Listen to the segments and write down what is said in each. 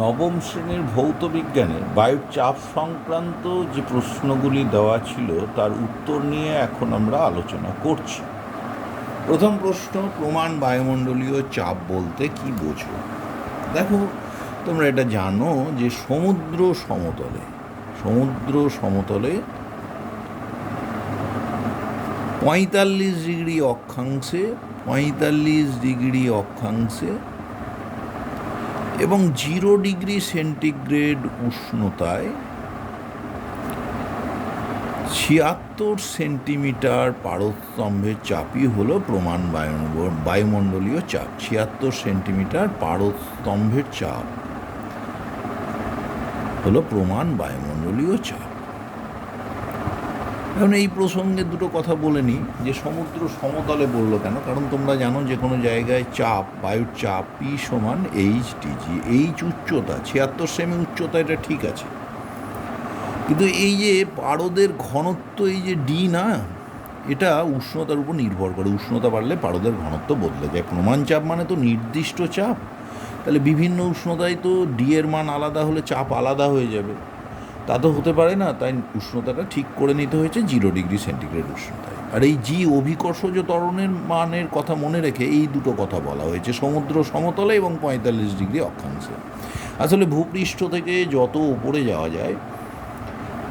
নবম শ্রেণির ভৌত বিজ্ঞানে বায়ুর চাপ সংক্রান্ত যে প্রশ্নগুলি দেওয়া ছিল, তার উত্তর নিয়ে এখন আমরা আলোচনা করছি। প্রথম প্রশ্ন, প্রমাণ বায়ুমণ্ডলীয় চাপ বলতে কি বোঝো? দেখো, তোমরা এটা জানো যে সমুদ্র সমতলে সমুদ্র সমতলে পঁয়তাল্লিশ ডিগ্রি অক্ষাংশে, পঁয়তাল্লিশ ডিগ্রি অক্ষাংশে এবং জিরো ডিগ্রি সেন্টিগ্রেড উষ্ণতায় ছিয়াত্তর সেন্টিমিটার পারস্তম্ভের চাপই হল প্রমাণ বায়ু- বায়ুমণ্ডলীয় চাপ। ছিয়াত্তর সেন্টিমিটার পারস্তম্ভের চাপ হল প্রমাণ বায়ুমণ্ডলীয় চাপ। এখন এই প্রসঙ্গে দুটো কথা বলে নিই। যে সমুদ্র সমতলে বলল কেন? কারণ তোমরা জানো যে কোনো জায়গায় চাপ, বায়ুর চাপ পি সমান এইচ ডিজি এইচ উচ্চতা, ছিয়াত্তর সেমি উচ্চতা, এটা ঠিক আছে। কিন্তু এই যে পারদের ঘনত্ব, এই যে ডি না, এটা উষ্ণতার উপর নির্ভর করে। উষ্ণতা বাড়লে পারদের ঘনত্ব বদলে যায়। প্রমাণ চাপ মানে তো নির্দিষ্ট চাপ। তাহলে বিভিন্ন উষ্ণতায় তো ডি এর মান আলাদা হলে চাপ আলাদা হয়ে যাবে। তা তো হতে পারে না, তাই উষ্ণতাটা ঠিক করে নিতে হয়েছে জিরো ডিগ্রি সেন্টিগ্রেড উষ্ণতায়। আর এই জি অভিকর্ষজ তরণের মানের কথা মনে রেখে এই দুটো কথা বলা হয়েছে, সমুদ্র সমতলে এবং পঁয়তাল্লিশ ডিগ্রি অক্ষাংশে। আসলে ভূপৃষ্ঠ থেকে যত উপরে যাওয়া যায়,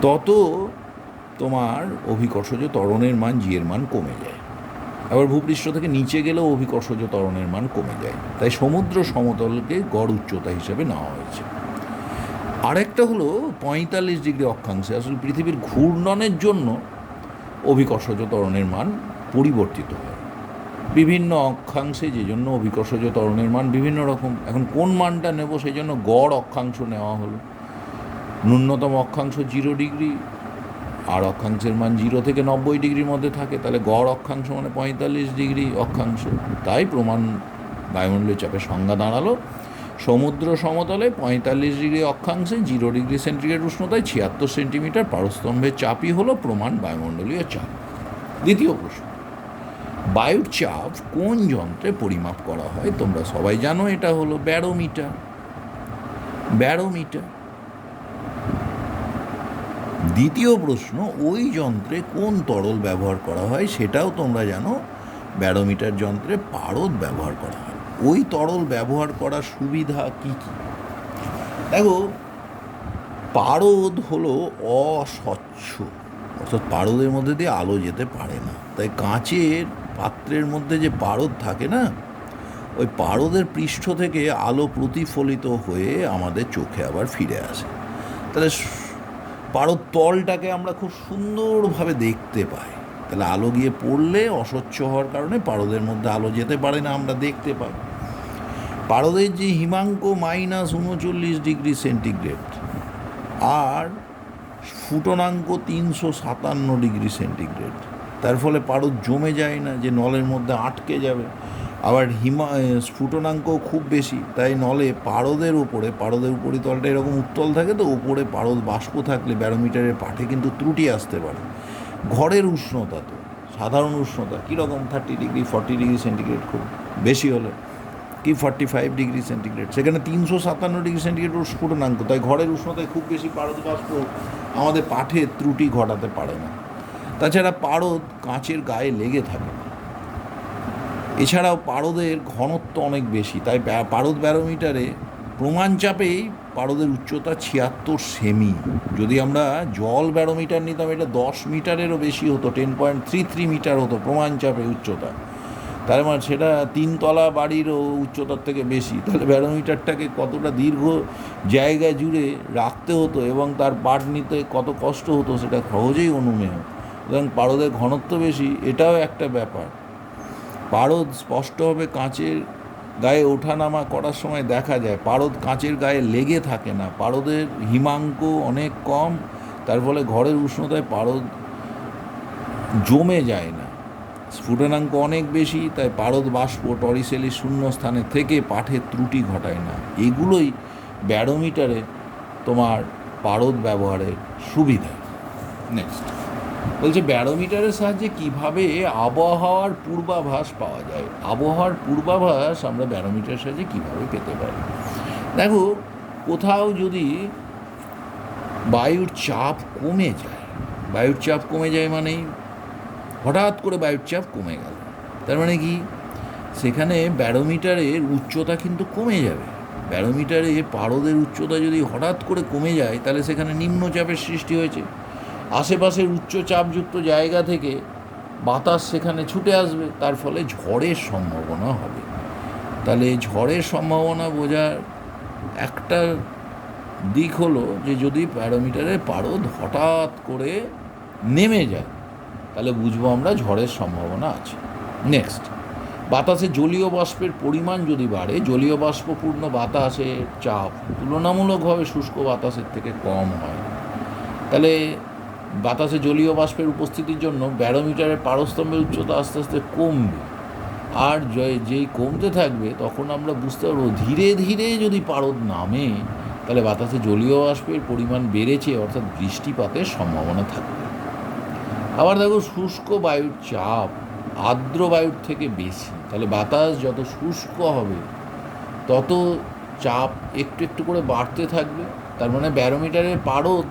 তত তোমার অভিকর্ষজ তরণের মান, জি এর মান কমে যায়। আবার ভূপৃষ্ঠ থেকে নিচে গেলেও অভিকর্ষজ তরণের মান কমে যায়। তাই সমুদ্র সমতলকে গড় উচ্চতা হিসেবে নেওয়া হয়েছে। আরেকটা হলো পঁয়তাল্লিশ ডিগ্রি অক্ষাংশে। আসলে পৃথিবীর ঘূর্ণনের জন্য অভিকর্ষজ ত্বরণের মান পরিবর্তিত হয়। বিভিন্ন অক্ষাংশে যে জন্য অভিকর্ষজ ত্বরণের মান বিভিন্ন রকম। এখন কোন মানটা নেব সেই জন্য গড় অক্ষাংশ নেওয়া হলো। ন্যূনতম অক্ষাংশ জিরো ডিগ্রি, আর অক্ষাংশের মান জিরো থেকে নব্বই ডিগ্রির মধ্যে থাকে, তাহলে গড় অক্ষাংশ মানে পঁয়তাল্লিশ ডিগ্রি অক্ষাংশ। তাই প্রমাণ বায়ুমণ্ডলীয় চাপের সংজ্ঞা দাঁড়াল। সমুদ্র সমতলে পঁয়তাল্লিশ ডিগ্রি অক্ষাংশে জিরো ডিগ্রি সেন্টিগ্রেড উষ্ণতায় ছিয়াত্তর সেন্টিমিটার পারস্তম্ভের চাপই হলো প্রমাণ বায়ুমণ্ডলীয় চাপ। দ্বিতীয় প্রশ্ন, বায়ুর চাপ কোন যন্ত্রে পরিমাপ করা হয়? তোমরা সবাই জানো এটা হলো ব্যারোমিটার। ব্যারোমিটার। দ্বিতীয় প্রশ্ন, ওই যন্ত্রে কোন তরল ব্যবহার করা হয়? সেটাও তোমরা জানো, ব্যারোমিটার যন্ত্রে পারদ ব্যবহার করা হয়। ওই তরল ব্যবহার করার সুবিধা কি কি? দেখো, পারদ হলো অস্বচ্ছ, অর্থাৎ পারদের মধ্যে দিয়ে আলো যেতে পারে না। তাই কাঁচের পাত্রের মধ্যে যে পারদ থাকে না, ওই পারদের পৃষ্ঠ থেকে আলো প্রতিফলিত হয়ে আমাদের চোখে আবার ফিরে আসে। তাহলে পারদ তলটাকে আমরা খুব সুন্দরভাবে দেখতে পাই। তাহলে আলো গিয়ে পড়লে অস্বচ্ছ হওয়ার কারণে পারদের মধ্যে আলো যেতে পারে না, আমরা দেখতে পাই। পারদের যে হিমাঙ্ক মাইনাস উনচল্লিশ ডিগ্রি সেন্টিগ্রেড, আর ফুটনাঙ্ক তিনশো সাতান্ন ডিগ্রি সেন্টিগ্রেড। তার ফলে পারদ জমে যায় না, যে নলের মধ্যে আটকে যাবে। আবার হিমা স্ফুটনাঙ্ক খুব বেশি, তাই নলে পারদের উপরে, পারদের উপরিতলটা এরকম উত্তল থাকে তো ওপরে পারদ বাষ্প থাকলে ব্যারোমিটারের পাঠে কিন্তু ত্রুটি আসতে পারে। ঘরের উষ্ণতা তো, সাধারণ উষ্ণতা, কীরকম? Thirty degree forty degree centigrade খুব বেশি হলে। কি ফর্টি ফাইভ ডিগ্রি সেন্টিগ্রেড সেখানে তিনশো সাতান্ন ডিগ্রি সেন্টিগ্রেড স্ফুটনাঙ্ক তাই ঘরের উষ্ণতায় খুব বেশি পারদ বাষ্প আমাদের পাঠে ত্রুটি ঘটাতে পারে না। তাছাড়া পারদ কাঁচের গায়ে লেগে থাকে এছাড়াও পারদের ঘনত্ব অনেক বেশি। তাই পারদ ব্যারোমিটারে প্রমাণ চাপেই পারদের উচ্চতা ছিয়াত্তর সেমি। যদি আমরা জল ব্যারোমিটার নিতাম, এটা দশ মিটারেরও বেশি হতো ten point three three metre হতো প্রমাণ চাপে উচ্চতা। তার মানে সেটা তিনতলা বাড়িরও উচ্চতার থেকে বেশি। তাহলে ব্যারোমিটারটাকে কতটা দীর্ঘ জায়গা জুড়ে রাখতে হতো এবং তার পাট নিতে কত কষ্ট হতো সেটা সহজেই অনুমেয়। সুতরাং পারদের ঘনত্ব বেশি, এটাও একটা ব্যাপার। পারদ স্পষ্টভাবে কাঁচের গায়ে ওঠানামা করার সময় দেখা যায়, পারদ কাঁচের গায়ে লেগে থাকে না। পারদের হিমাঙ্ক অনেক কম, তার ফলে ঘরের উষ্ণতায় পারদ জমে যায় না। স্ফুটনাঙ্ক অনেক বেশি, তাই পারদ বাষ্প টরিসেলের শূন্য স্থানে থেকে পাঠের ত্রুটি ঘটায় না। এগুলোই ব্যারোমিটারে তোমার পারদ ব্যবহারের সুবিধা। নেক্সট বলছে, ব্যারোমিটারের সাহায্যে কীভাবে আবহাওয়ার পূর্বাভাস পাওয়া যায়? আবহাওয়ার পূর্বাভাস আমরা ব্যারোমিটারের সাহায্যে কীভাবে পেতে পারি? দেখো, কোথাও যদি বায়ুর চাপ কমে যায়, বায়ুর চাপ কমে যায় মানেই হঠাৎ করে বায়ুর চাপ কমে গেল। তার মানে কি? সেখানে ব্যারোমিটারের উচ্চতা কিন্তু কমে যাবে। ব্যারোমিটারে পারদের উচ্চতা যদি হঠাৎ করে কমে যায়, তাহলে সেখানে নিম্নচাপের সৃষ্টি হয়েছে। আশেপাশের উচ্চ চাপযুক্ত জায়গা থেকে বাতাস সেখানে ছুটে আসবে, তার ফলে ঝড়ের সম্ভাবনা হবে। তাহলে ঝড়ের সম্ভাবনা বোঝার একটা দিক হলো যে যদি প্যারোমিটারের পারদ হঠাৎ করে নেমে যায় তাহলে বুঝব আমরা ঝড়ের সম্ভাবনা আছে। নেক্সট বাতাসে জলীয় বাষ্পের পরিমাণ যদি বাড়ে, জলীয় বাষ্পপূর্ণ বাতাসের চাপ তুলনামূলকভাবে শুষ্ক বাতাসের থেকে কম হয়। তাহলে বাতাসে জলীয় বাষ্পের উপস্থিতির জন্য ব্যারোমিটারের পারস্তম্ভের উচ্চতা আস্তে আস্তে কমবে। আর যেই কমতে থাকবে, তখন আমরা বুঝতে পারব ধীরে ধীরে যদি পারদ নামে, তাহলে বাতাসে জলীয় বাষ্পের পরিমাণ বেড়েছে, অর্থাৎ বৃষ্টিপাতের সম্ভাবনা থাকবে। আবার দেখো শুষ্ক বায়ুর চাপ, আর্দ্র বায়ুর থেকে বেশি। তাহলে বাতাস যত শুষ্ক হবে, তত চাপ একটু একটু করে বাড়তে থাকবে। তার মানে ব্যারোমিটারের পারদ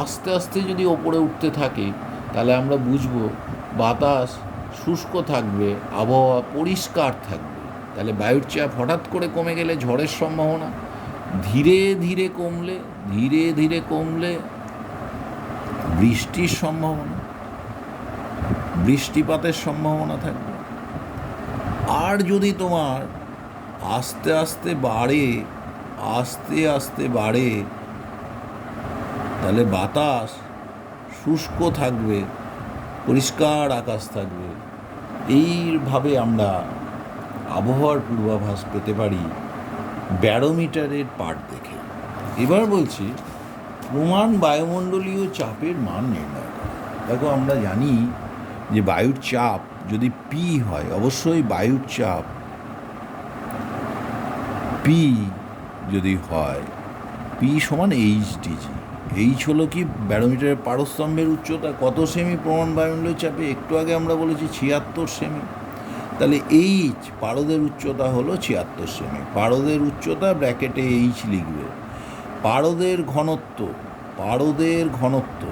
আস্তে আস্তে যদি ওপরে উঠতে থাকে, তাহলে আমরা বুঝব বাতাস শুষ্ক থাকবে, আবহাওয়া পরিষ্কার থাকবে। তাহলে বায়ুর চাপ হঠাৎ করে কমে গেলে ঝড়ের সম্ভাবনা। ধীরে ধীরে কমলে, ধীরে ধীরে কমলে বৃষ্টির সম্ভাবনা। বৃষ্টিপাতের সম্ভাবনা থাকবে। আর যদি তোমার আস্তে আস্তে বাড়ে, আস্তে আস্তে বাড়ে, তাহলে বাতাস শুষ্ক থাকবে, পরিষ্কার আকাশ থাকবে। এইভাবে আমরা আবহাওয়ার পূর্বাভাস পেতে পারি ব্যারোমিটারের পাঠ দেখে। এবার বলছি, প্রমাণ বায়ুমণ্ডলীয় চাপের মান নির্ণয় দেখো, আমরা জানি যে বায়ুর চাপ যদি পি হয়, অবশ্যই বায়ুর চাপ পি যদি হয় পি সমান এইচ ডিজি এইচ হলো কি ব্যারোমিটারের পারস্তম্ভের উচ্চতা, কত সেমি প্রমাণ বায়ুমণ্ডলীয় চাপে? একটু আগে আমরা বলেছি ছিয়াত্তর সেমি। তাহলে এইচ পারদের উচ্চতা হলো ছিয়াত্তর সেমি। পারদের উচ্চতা ব্র্যাকেটে এইচ লিখবে। পারদের ঘনত্ব পারদের ঘনত্ব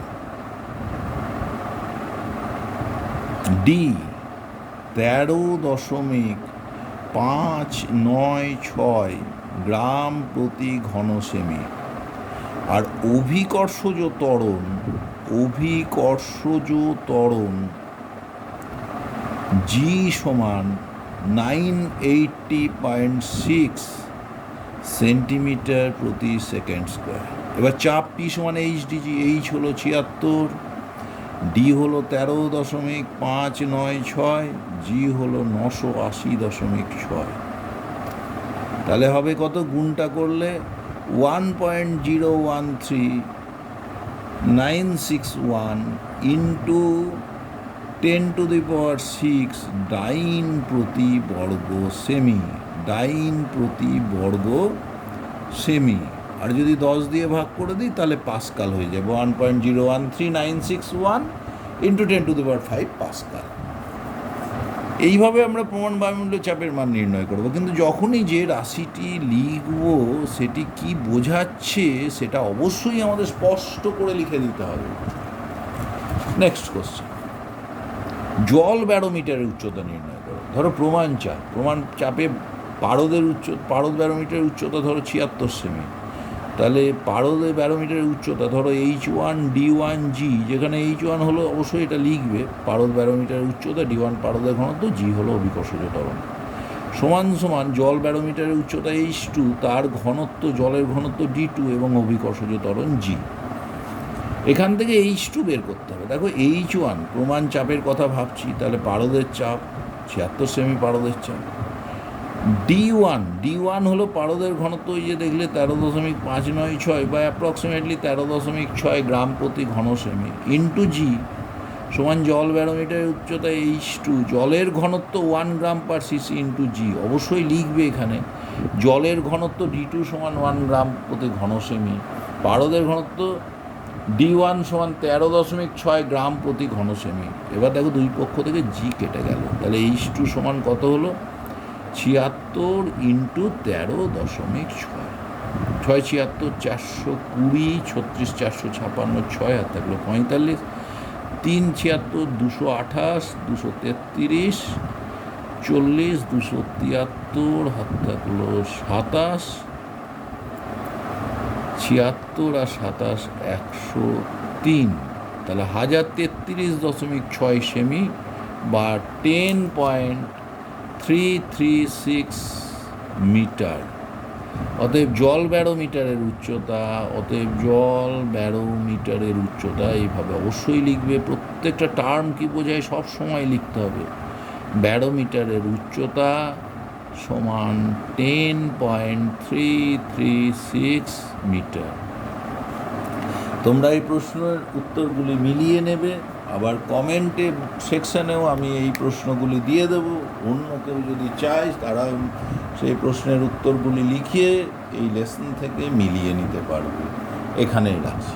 ডি তেরো দশমিক পাঁচ নয় ছয় গ্রাম প্রতি ঘন সেমি। আর অভিকর্ষজ ত্বরণ অভিকর্ষজ ত্বরণ জি সমান nine eighty point six centimetre প্রতি সেকেন্ড স্কোয়ার এবার চাপ পি সমান এইচ ডিজি এইচ হলো ছিয়াত্তর। ডি হলো তেরো দশমিক পাঁচ নয় ছয় জি হলো নশো আশি দশমিক ছয়। তাহলে হবে কত? গুণটা করলে one point zero one three nine six one into ten to the power six dyne প্রতি বর্গ সেমি ডাইন প্রতি বর্গ সেমি আর যদি দশ দিয়ে ভাগ করে দিই, তাহলে পাসকাল হয়ে যাবে। One point zero one three nine six one into ten to the power five pascal এইভাবে আমরা প্রমাণ বায়ুমণ্ডলীয় চাপের মান নির্ণয় করব। কিন্তু যখনই যে রাশিটি লিখব, সেটি কি বোঝাচ্ছে, সেটা অবশ্যই আমাদের স্পষ্ট করে লিখে দিতে হবে। নেক্সট কোশ্চেন জল ব্যারোমিটারের উচ্চতা নির্ণয় করো। ধরো প্রমাণ চাপ। প্রমাণ চাপে পারদের উচ্চ, পারদ ব্যারোমিটারের উচ্চতা ধরো ছিয়াত্তর সেমি। তাহলে পারদের ব্যারোমিটারের উচ্চতা, ধরো H one D one G যেখানে এইচ ওয়ান হলো অবশ্যই এটা লিখবে, পারদ ব্যারোমিটারের উচ্চতা ডি ওয়ান পারদের ঘনত্ব জি হলো অভিকর্ষজ ত্বরণ। সমান সমান জল ব্যারোমিটারের উচ্চতা এইচ টু তার ঘনত্ব, জলের ঘনত্ব ডি টু এবং অভিকর্ষজ ত্বরণ জি এখান থেকে এইচ টু বের করতে হবে। দেখো এইচ ওয়ান প্রমাণ চাপের কথা ভাবছি, তাহলে পারদের চাপ, ছিয়াত্তর সেমি পারদের চাপ। ডি ওয়ান ডি ওয়ান হলো পারদের ঘনত্ব ওই যে দেখলে তেরো দশমিক পাঁচ নয় ছয় বা অ্যাপ্রক্সিমেটলি তেরো দশমিক ছয় গ্রাম প্রতি ঘন সেমি। ইন্টু জি সমান জল ব্যারোমিটারের উচ্চতা এইচ টু জলের ঘনত্ব one gram per CC into G অবশ্যই লিখবে এখানে, জলের ঘনত্ব ডি টু সমান ওয়ান গ্রাম প্রতি ঘন সেমি। পারদের ঘনত্ব ডি ওয়ান সমান তেরো দশমিক ছয় গ্রাম প্রতি ঘন সেমি। এবার দেখো দুই পক্ষ থেকে জি কেটে গেল। তাহলে এইচ টু সমান কত হলো? ছিয়াত্তর ইন্টু তেরো দশমিক ছয়। ছয় ছিয়াত্তর চারশো কুড়ি, ছত্রিশ চারশো ছাপান্ন, ছয় হাত থাকল পঁয়তাল্লিশ। তিন ছিয়াত্তর দুশো আঠাশ, দুশো তেত্রিশ। চল্লিশ দুশো তিয়াত্তর, হাত থাকল সাতাশ। ছিয়াত্তর আর সাতাশ একশো তিন। তাহলে হাজার তেত্রিশ দশমিক ছয় সেমি বা ten point three three six metre অতএব জল ব্যারোমিটারের উচ্চতা, অতএব জল ব্যারোমিটারের উচ্চতা এইভাবে অবশ্যই লিখবে। প্রত্যেকটা টার্ম কি বোঝায়? সব সময় লিখতে হবে। ব্যারোমিটারের উচ্চতা সমান ten point three three six metre তোমরা এই প্রশ্নের উত্তরগুলি মিলিয়ে নেবে। আবার কমেন্টে সেকশানেও আমি এই প্রশ্নগুলি দিয়ে দেব। অন্য কেউ যদি চায় তারা সেই প্রশ্নের উত্তরগুলি লিখিয়ে এই লেসন থেকে মিলিয়ে নিতে পারবে। এখানেই রাখছি।